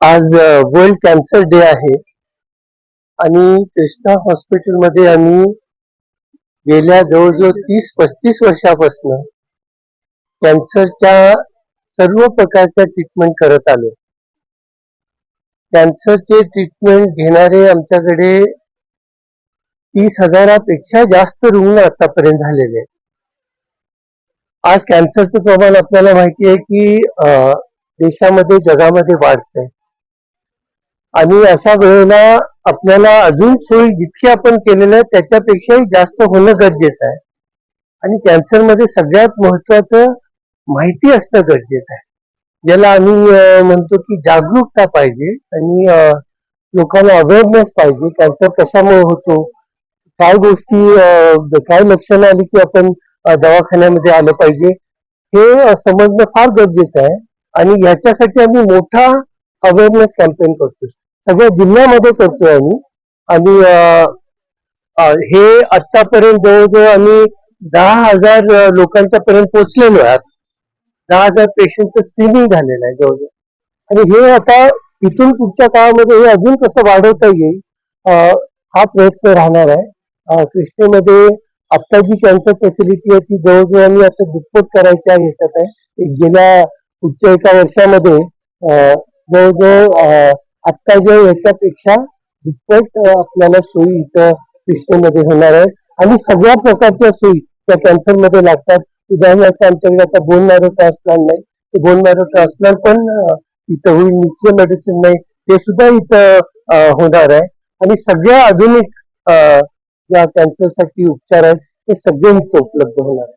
आज world cancer day आहे. आणि कृष्णा हॉस्पिटलमध्ये आम्ही गेल्या जवळजवळ तीस पस्तीस वर्षापासून कॅन्सरच्या सर्व प्रकारच्या ट्रीटमेंट करत आलो. कॅन्सरचे ट्रीटमेंट घेणारे आमच्याकडे तीस हजारापेक्षा जास्त रुग्ण आतापर्यंत झालेले आहेत. आज कॅन्सरचं प्रमाण आपल्याला माहिती आहे की देशामध्ये जगामध्ये वाढतंय. आणि अशा वेळेला आपल्याला अजून सोयी जितकी आपण केलेल्या आहे त्याच्यापेक्षाही जास्त होणं गरजेचं आहे. आणि कॅन्सरमध्ये सगळ्यात महत्वाचं माहिती असणं गरजेचं आहे. ज्याला आम्ही म्हणतो की जागरूकता पाहिजे आणि लोकांना अवेअरनेस पाहिजे कॅन्सर कशामुळे होतो काय गोष्टी काय लक्षणं आली की आपण दवाखान्यामध्ये आलं पाहिजे हे समजणं फार गरजेचं आहे. आणि याच्यासाठी आम्ही मोठा अवेअरनेस कॅम्पेन करतोय. सगळ्या जिल्ह्यामध्ये करतोय आम्ही. आणि हे आतापर्यंत जवळजवळ आम्ही दहा हजार लोकांच्या पर्यंत पोहोचलेलो आहात. दहा हजार पेशंटचं स्क्रीनिंग झालेलं आहे जवळजवळ. आणि हे आता इथून पुढच्या काळामध्ये हे अजून कसं वाढवता येईल हा प्रयत्न राहणार आहे. कृष्णेमध्ये आता जी कॅन्सर फॅसिलिटी आहे ती जवळजवळ आम्ही आता दुप्पट करायच्या ह्याच्यात आहे. गेल्या पुढच्या एका वर्षामध्ये जवळजवळ आत्ता जे ह्याच्यापेक्षा दुप्पट आपल्याला सोयी इथं कृष्णेमध्ये होणार आहे आणि सगळ्या प्रकारच्या सोयी त्या कॅन्सरमध्ये लागतात. उदाहरणार्थ आमच्याकडे आता बोन मॅरो ट्रान्सप्लांट नाही. ते बोन मॅरो ट्रान्सप्लांट पण इथं होईल. न्यूक्लिअर मेडिसिन नाही. ते सुद्धा इथं होणार आहे. आणि सगळ्या आधुनिक ज्या कॅन्सरसाठी उपचार आहेत ते सगळे इथं उपलब्ध होणार आहे